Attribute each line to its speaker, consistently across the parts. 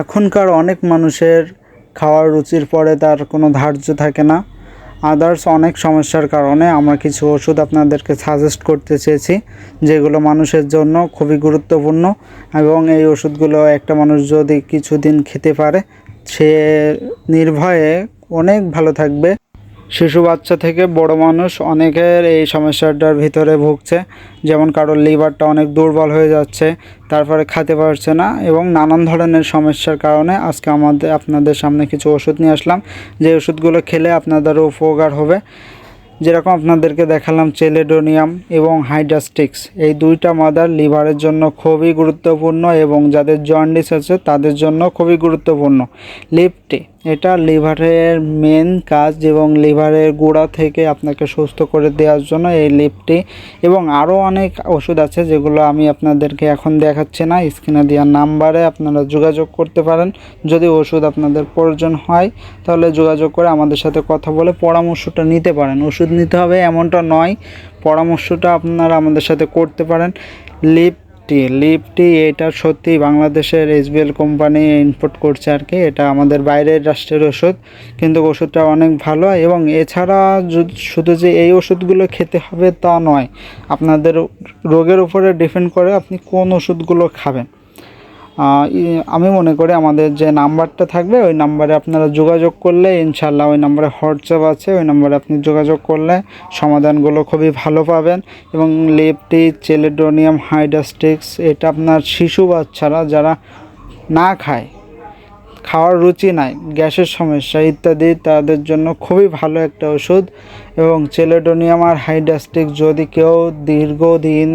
Speaker 1: এখনকার অনেক মানুষের খাওয়ার রুচির পরে তার কোনো ধার্য থাকে না। আদার্স অনেক সমস্যার কারণে আমরা কিছু ওষুধ আপনাদেরকে সাজেস্ট করতে চেয়েছি, যেগুলো মানুষের জন্য খুবই গুরুত্বপূর্ণ এবং এই ওষুধগুলো একটা মানুষ যদি কিছুদিন খেতে পারে, সে নির্ভয়ে অনেক ভালো থাকবে। শিশু বাচ্চা থেকে বড় মানুষ অনেকের এই সমস্যাটার ভিতরে ভুগছে। যেমন কারোর লিভারটা অনেক দুর্বল হয়ে যাচ্ছে, তারপরে খেতে পারছে না এবং নানান ধরনের সমস্যার কারণে আজকে আমাদের, আপনাদের সামনে কিছু ওষুধ নিয়ে আসলাম। যে ওষুধগুলো খেলে আপনাদের উপকার হবে। যেরকম আপনাদেরকে দেখালাম চেলেডোনিয়াম এবং হাইড্রাস্টিক্স। এই দুইটা মাদার লিভারের জন্য খুবই গুরুত্বপূর্ণ এবং যাদের জন্ডিস আছে তাদের জন্য খুবই গুরুত্বপূর্ণ। লিফটে এটা লিভারের মেন কাজ এবং লিভারের গোড়া থেকে আপনাকে সুস্থ করে দেওয়ার জন্য এই লিফটটি এবং আরও অনেক ওষুধ আছে যেগুলো আমি আপনাদেরকে এখন দেখাচ্ছি না। স্ক্রিনে দেওয়ার নাম্বারে আপনারা যোগাযোগ করতে পারেন। যদি ওষুধ আপনাদের প্রয়োজন হয়, তাহলে যোগাযোগ করে আমাদের সাথে কথা বলে পরামর্শটা নিতে পারেন। ওষুধ নিতে হবে এমনটা নয়, পরামর্শটা আপনারা আমাদের সাথে করতে পারেন। লিপটি লিপটি এটা সত্যি বাংলাদেশের এসবিএল কোম্পানি ইম্পোর্ট করছে আর কি। এটা আমাদের বাইরের রাষ্ট্রের ওষুধ, কিন্তু ওষুধটা অনেক ভালো। এবং এছাড়া শুধু যে এই ওষুধগুলো খেতে হবে তা নয়, আপনাদের রোগের উপরে ডিপেন্ড করে আপনি কোন ওষুধগুলো খাবেন। আমি মনে করি আমাদের যে নাম্বারটা থাকবে, ওই নাম্বারে আপনারা যোগাযোগ করলে ইনশাল্লাহ ওই নাম্বারে হোয়াটসঅ্যাপ আছে, ওই নাম্বারে আপনি যোগাযোগ করলে সমাধানগুলো খুবই ভালো পাবেন। এবং লেপটি, চেলেডোনিয়াম হাইডাস্টিক্স এটা আপনার শিশু বাচ্চারা যারা না খায়, খাওয়ার রুচি নাই, গ্যাসের সমস্যা ইত্যাদি, তাদের জন্য খুবই ভালো একটা ওষুধ। এবং চেলেডোনিয়াম আর হাইডাস্টিক যদি কেউ দীর্ঘদিন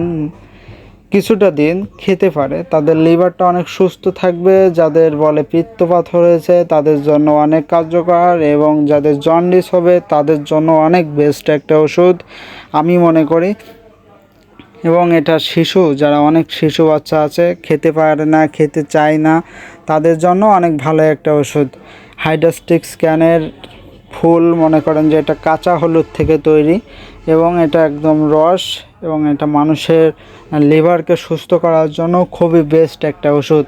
Speaker 1: কিছুটা দিন খেতে পারে। তাদের লিভারটা অনেক সুস্থ থাকবে, যাদের বলে পিত্তপাত হয়েছে তাদের জন্য অনেক কার্যকর এবং যাদের জন্ডিস হবে তাদের জন্য অনেক বেস্ট একটা ওষুধ আমি মনে করি। এবং এটা শিশু, যারা অনেক শিশু বাচ্চা আছে, খেতে পারে না, খেতে চায় না, তাদের জন্য অনেক ভালো একটা ওষুধ। হাইড্রাস্টিক স্ক্যানের ফুল, মনে করেন যে এটা কাঁচা হলুদ থেকে তৈরি এবং এটা একদম রস এবং এটা মানুষের লিভারকে সুস্থ করার জন্য খুবই বেস্ট একটা ওষুধ।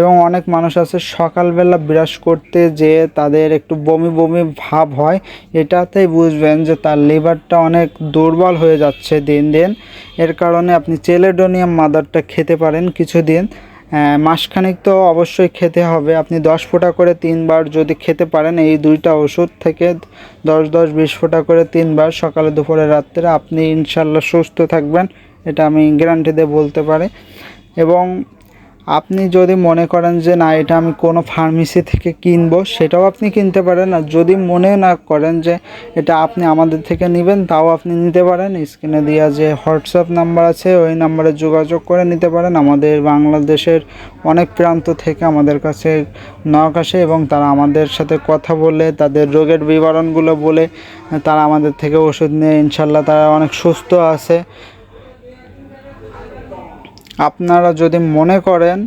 Speaker 1: এবং অনেক মানুষ আছে সকালবেলা ব্রাশ করতে যে তাদের একটু বমি বমি ভাব হয়, এটাতেই বুঝবেন যে তার লিভারটা অনেক দুর্বল হয়ে যাচ্ছে দিন দিন। এর কারণে আপনি চেলেডোনিয়াম মাদারটা খেতে পারেন কিছুদিন। মাসখানেক তো অবশ্যই খেতে হবে। আপনি দশ ফোঁটা করে তিনবার যদি খেতে পারেন, এই দুইটা ওষুধ থেকে দশ দশ বিশ ফোঁটা করে তিনবার সকালে, দুপুরে, রাত্রে আপনি ইনশাল্লাহ সুস্থ থাকবেন, এটা আমি গ্যারান্টি দিয়ে বলতে পারি। এবং আপনি যদি মনে করেন যে, না, এটা আমি কোনো ফার্মেসি থেকে কিনবো, সেটাও আপনি কিনতে পারেন। আর যদি মনে না করেন যে, এটা আপনি আমাদের থেকে নেবেন, তাও আপনি নিতে পারেন। স্ক্রিনে দেওয়া যে, হোয়াটসঅ্যাপ নাম্বার আছে, ওই নাম্বারে যোগাযোগ করে নিতে পারেন। আমাদের বাংলাদেশের অনেক প্রান্ত থেকে আমাদের কাছে নক আসে এবং তারা আমাদের সাথে কথা বলে, তাদের রোগের বিবরণগুলো বলে, তারা আমাদের থেকে ওষুধ নিয়ে, ইনশাল্লাহ তারা অনেক সুস্থ আছে। আপনারা যদি মনে করেন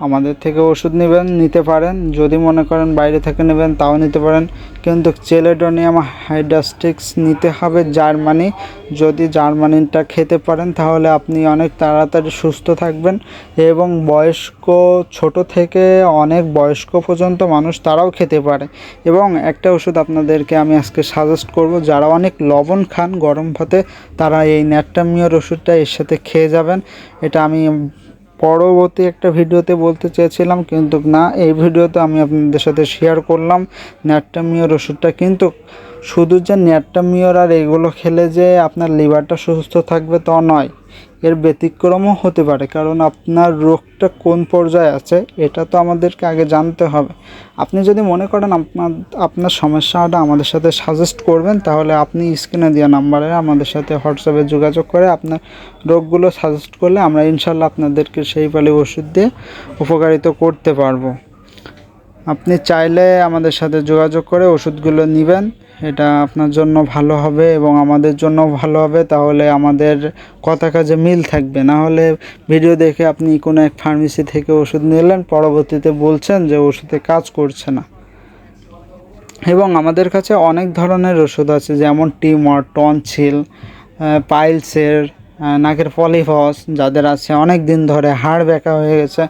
Speaker 1: আমাদের থেকে ওষুধ নেবেন, নিতে পারেন। যদি মনে করেন বাইরে থেকে নেবেন, তাও নিতে পারেন। কিন্তু চেলেডোনিয়াম হাইড্রাস্টিক্স নিতে হবে জার্মানি। যদি জার্মানিটা খেতে পারেন, তাহলে আপনি অনেক তাড়াতাড়ি সুস্থ থাকবেন এবং বয়স্ক, ছোট থেকে অনেক বয়স্ক পর্যন্ত মানুষ তারাও খেতে পারে। এবং একটা ওষুধ আপনাদেরকে আমি আজকে সাজেস্ট করব, যারা অনেক লবণ খান গরম ভাতে, তারা এই ন্যাট্টামিওর ওষুধটা এর সাথে খেয়ে যাবেন। এটা আমি পরবর্তী একটা ভিডিওতে বলতে চেয়েছিলাম, কিন্তু না, এই ভিডিওতে আমি আপনাদের সাথে শেয়ার করলাম। ন্যাট্টামিওর ওষুধটা কিন্তু শুধু যে ন্যাট্টামিওর আর এগুলো খেলে যে আপনার লিভারটা সুস্থ থাকবে তা নয়। এর ব্যতিক্রমও হতে পারে, কারণ আপনার রোগটা কোন পর্যায়ে আছে এটা তো আমাদেরকে আগে জানতে হবে। আপনি যদি মনে করেন আপনার আপনার সমস্যাটা আমাদের সাথে সাজেস্ট করবেন, তাহলে আপনি স্ক্রিনে দেওয়া নাম্বারে আমাদের সাথে হোয়াটসঅ্যাপে যোগাযোগ করে আপনার রোগগুলো সাজেস্ট করলে আমরা ইনশাল্লাহ আপনাদেরকে সেই পালি ওষুধ দিয়ে উপকারিত করতে পারব। আপনি চাইলে আমাদের সাথে যোগাযোগ করে ওষুধগুলো নেবেন। এটা আপনার জন্য ভালো হবে এবং আমাদের জন্য ভালো হবে, তাহলে আমাদের কথা কাজে মিল থাকবে। না হলে ভিডিও দেখে আপনি কোনো এক ফার্মেসি থেকে ওষুধ নিলেন, পরবর্তীতে বলছেন যে ওষুধে কাজ করছে না। এবং আমাদের কাছে অনেক ধরনের ওষুধ আছে, যেমন টিমর টনসিল পাইলসের নাকের পলিফস, যাদের আছে অনেক দিন ধরে হাড় ব্যাকা হয়ে গেছে।